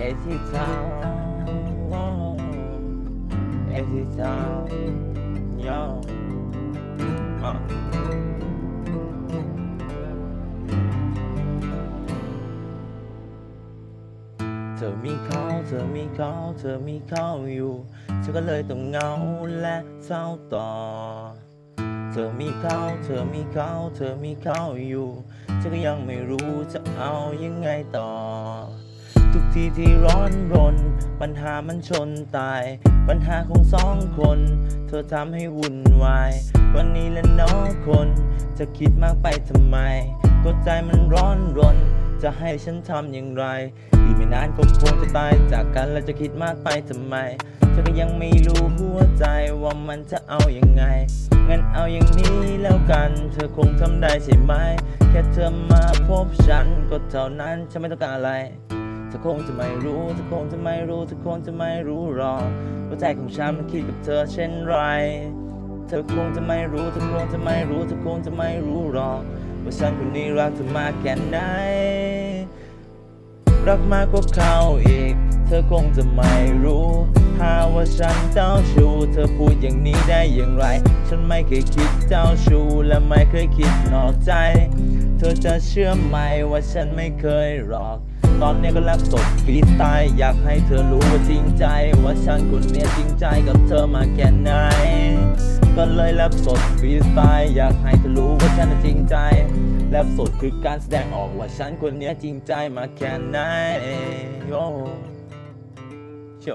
every time oh, every time yo uh. เธอมีเขา เธอมีเขา เธอมีเขาอยู่ ฉันก็เลยต้องเหงาและเศร้าต่อ เธอมีเขา เธอมีเขา เธอมีเขาอยู่ ฉันก็ยังไม่รู้จะเอายังไงต่อ ทุกทีที่ร้อนรน ปัญหามันชนตาย ปัญหาของสองคน เธอทำให้วุ่นวายวันนี้และน้องคน จะคิดมากไปทำไมก็ใจมันร้อนรน จะให้ฉันทำอย่างไร อีกไม่นานก็คงจะตายจากกันแล้วจะคิดมากไปทำไม เธอก็ยังไม่รู้หัวใจว่ามันจะเอาอยัางไง งั้นเอาอย่างนี้แล้วกัน เธอคงทำได้ใช่ไหม แค่เธอมาพบฉันก็เท่านั้นฉันไม่ต้องการอะไร เธอคงจะไม่รู้เธอคงจะไม่รู้เธอคงจะไม่รู้หรอกว่าใจของฉันมันคิดกับเธอเช่นไร เธอคงจะไม่รู้เธอคงจะไม่รู้เธอคงจะไม่รู้หรอกว่าฉันคนนี้รักเธอมากแค่ไหนรักมากกว่าเขาอีก เธอคงจะไม่รู้หาว่าฉันเจ้าชู้เธอพูดอย่างนี้ได้อย่างไร ฉันไม่เคยคิดเจ้าชู้และไม่เคยคิดนอกใจ เธอจะเชื่อไหมว่าฉันไม่เคยหลอก ตอนนี้ก็รับสดฟรีสไตล์อยากให้เธอรู้ว่าจริงใจ ว่าฉันคนนี้จริงใจกับเธอมาแค่ไหนก็เลยรับสดฟรีสไตล์อยากให้เธอรู้ว่าฉันน่ะจริงใจรับสดคือการแสดงออกว่าฉันคนนี้จริงใจมาแค่ไหนโยโช